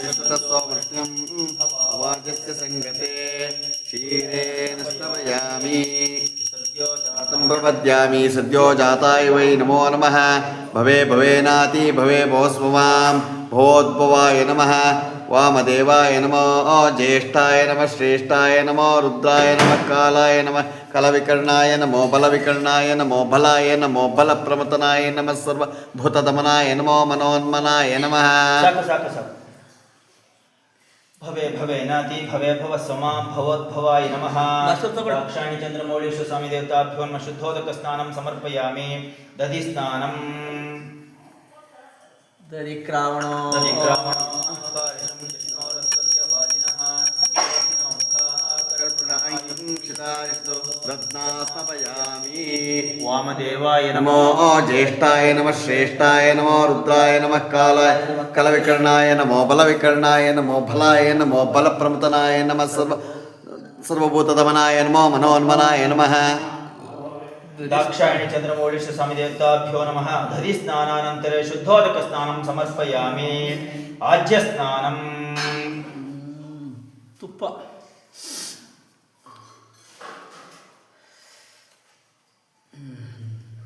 विश्वतत्त्ववृत्तिम् वाचस्य सङ्गते क्षीरेण स्तवयामि जातं प्रपद्यामि सद्यो जाताय वै नमो नमः भवे भवेनाति भवे भोस्मवां भवोद्भवाय नमः वामदेवाय नमो ज्येष्ठाय नमः श्रेष्ठाय नमो रुद्राय नमः कालाय नमः कलविकर्णाय नमो बलविकर्णाय नमो बलाय नमो बलप्रमतनाय नमः सर्वभूतदमनाय नमो मनोन्मनाय नमः भवे भवे नाति भवे भव समा भवत भवाय नमः दक्षिणी चंद्र मौलेश स्वामी देवता भवन शुद्धोदक स्नानम समर्पयामि दधि स्नानम दरिक्रावणो दरिक्रावणो వామదేవాయ నమో జ్యేష్ఠాయ నమ శ్రేష్టాయ నమో రుద్రాయ నమ కాల కల వికర్ణాయ నమో బల వికర్ణాయ నమో బలాయ నమో బల ప్రముతనాయ నమ సర్వ సర్వభూతదమనాయ నమో మనోన్మనాయ నమ దాక్షాయణి స్వామి దేవతాభ్యో నమ ధరి స్నానానంతరే శుద్ధోదక స్నానం సమర్పయామి ఆజ్య స్నానం తుప్ప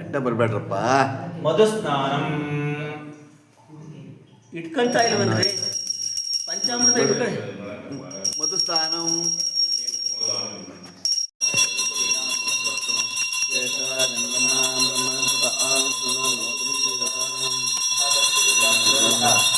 ಅಡ್ಡ ಬರಬೇಡ್ರಪ್ಪ ಮಧು ಸ್ನಾನಂ ಇಟ್ಕೊಂತ ಇಲ್ವನ್ರಿ ಪಂಚಾಮೃತ ಇಟ್ಕೊಂಡು ಮಧು ಸ್ನಾನಂ Yeah.